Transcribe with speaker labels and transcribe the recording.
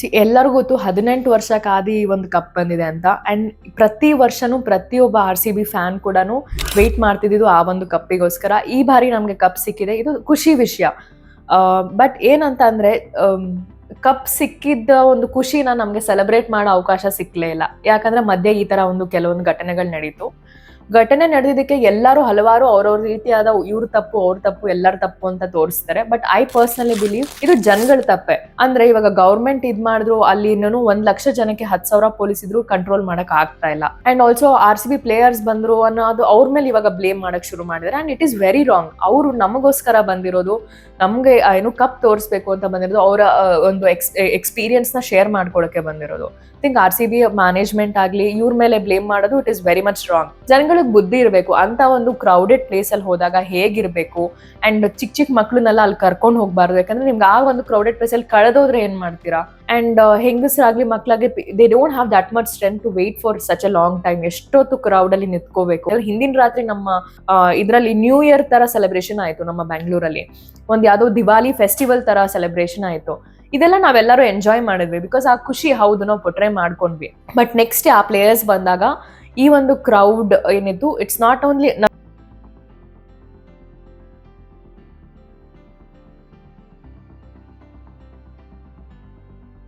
Speaker 1: C, ಎಲ್ಲರಿಗೂ ಗೊತ್ತು ಹದಿನೆಂಟು ಕಾದಿ ಈ ಒಂದು ಕಪ್ ಬಂದಿದೆ ಅಂತ. ಅಂಡ್ ಪ್ರತಿ ವರ್ಷನೂ ಪ್ರತಿಯೊಬ್ಬ ಆರ್ ಸಿ ಬಿ ಫ್ಯಾನ್ ಕೂಡ ವೆಯ್ಟ್ ಮಾಡ್ತಿದ್ದು ಆ ಒಂದು ಕಪ್ಪಿಗೋಸ್ಕರ ಈ ಬಾರಿ ನಮಗೆ ಕಪ್ ಸಿಕ್ಕಿದೆ. ಇದು ಖುಷಿ ವಿಷಯ. ಬಟ್ ಏನಂತ ಅಂದ್ರೆ ಕಪ್ ಸಿಕ್ಕಿದ್ದ ಒಂದು ಖುಷಿನ ನಮಗೆ ಸೆಲೆಬ್ರೇಟ್ ಮಾಡೋ ಅವಕಾಶ ಸಿಕ್ಕಲೇ ಇಲ್ಲ. ಯಾಕಂದ್ರೆ ಮಧ್ಯೆ ಈ ತರ ಒಂದು ಕೆಲವೊಂದು ಘಟನೆಗಳು ನಡೀತು. ಘಟನೆ ನಡೆದಿದ್ದಕ್ಕೆ ಎಲ್ಲರೂ ಹಲವಾರು ಅವ್ರವ್ರ ರೀತಿಯಾದ ಇವ್ರ ತಪ್ಪು, ಅವ್ರ ತಪ್ಪು, ಎಲ್ಲರ ತಪ್ಪು ಅಂತ ತೋರಿಸ್ತಾರೆ. ಬಟ್ ಐ ಪರ್ಸನಲಿ ಬಿಲೀವ್ ಇದು ಜನಗಳ ತಪ್ಪೆ. ಅಂದ್ರೆ ಇವಾಗ ಗೌರ್ಮೆಂಟ್ ಇದ್ ಮಾಡಿದ್ರು, ಅಲ್ಲಿ ಇನ್ನೂ ಒಂದ್ ಲಕ್ಷ ಜನಕ್ಕೆ ಹತ್ತು ಸಾವಿರ ಪೊಲೀಸ್ ಇದ್ರು ಕಂಟ್ರೋಲ್ ಮಾಡಕ್ ಆಗ್ತಾ ಇಲ್ಲ. And also R C B players ಬಂದ್ರು ಅನ್ನೋದು ಅವ್ರ ಮೇಲೆ ಇವಾಗ ಬ್ಲೇಮ್ ಮಾಡಕ್ ಶುರು ಮಾಡಿದ್ರೆ. And it is very wrong ಅವರು ನಮಗೋಸ್ಕರ ಬಂದಿರೋದು, ನಮ್ಗೆ ಏನು ಕಪ್ ತೋರಿಸ್ಬೇಕು ಅಂತ ಬಂದಿರೋದು, ಅವರ ಒಂದು ಎಕ್ಸ್ ಎಕ್ಸ್ಪೀರಿಯನ್ಸ್ನ ಶೇರ್ ಮಾಡ್ಕೊಳಕ್ಕೆ ಬಂದಿರೋದು. Think R C B management ಆಗ್ಲಿ, ಇವ್ರ ಮೇಲೆ ಬ್ಲೇಮ್ ಮಾಡೋದು it is very much wrong ಜನಗಳಿಗೆ ಬುದ್ಧಿ ಇರಬೇಕು. ಅಂತ ಒಂದು ಕ್ರೌಡೆಡ್ ಪ್ಲೇಸ್ ಅಲ್ಲಿ ಹೋದಾಗ ಹೇಗಿರ್ಬೇಕು? ಅಂಡ್ ಚಿಕ್ಕ ಚಿಕ್ಕ ಮಕ್ಳನ್ನೆಲ್ಲ ಅಲ್ಲಿ ಕರ್ಕೊಂಡು ಹೋಗ್ಬಾರ್ದು. ಯಾಕಂದ್ರೆ ನಿಮ್ಗೆ ಆ ಒಂದು ಕ್ರೌಡೆಡ್ ಪ್ಲೇಸ್ ಅಲ್ಲಿ ಕಳೆದೋದ್ರೆ ಏನ್ ಮಾಡ್ತೀರಾ? ಅಂಡ್ ಹೆಂಗಸರಾಗ್ಲಿ ಮಕ್ಳಾಗ್ಲಿ they don't have that much strength to wait for such a long time ಎಷ್ಟೊತ್ತು ಕ್ರೌಡ್ ಅಲ್ಲಿ ನಿಂತ್ಕೋಬೇಕು. ಹಿಂದಿನ ರಾತ್ರಿ ನಮ್ಮ ಇದರಲ್ಲಿ ನ್ಯೂ ಇಯರ್ ತರ ಸೆಲೆಬ್ರೇಷನ್ ಆಯ್ತು ನಮ್ಮ ಬೆಂಗಳೂರಲ್ಲಿ ಒಂದ್ ಯಾವ್ದೋ ದಿವಾಲಿ ಫೆಸ್ಟಿವಲ್ ತರ ಸೆಲೆಬ್ರೇಷನ್ ಆಯ್ತು. ಇದೆಲ್ಲ ನಾವೆಲ್ಲರೂ ಎಂಜಾಯ್ ಮಾಡಿದ್ವಿ ಬಿಕಾಸ್ ಆ ಖುಷಿ ಹೌದು ನಾವು ಪೊಟ್ರೆ ಮಾಡ್ಕೊಂಡ್ವಿ. ಬಟ್ ನೆಕ್ಸ್ಟ್ ಆ ಪ್ಲೇಯರ್ಸ್ ಬಂದಾಗ ಈ ಒಂದು ಕ್ರೌಡ್ ಏನಿತ್ತು ಇಟ್ಸ್ ನಾಟ್ ಓನ್ಲಿ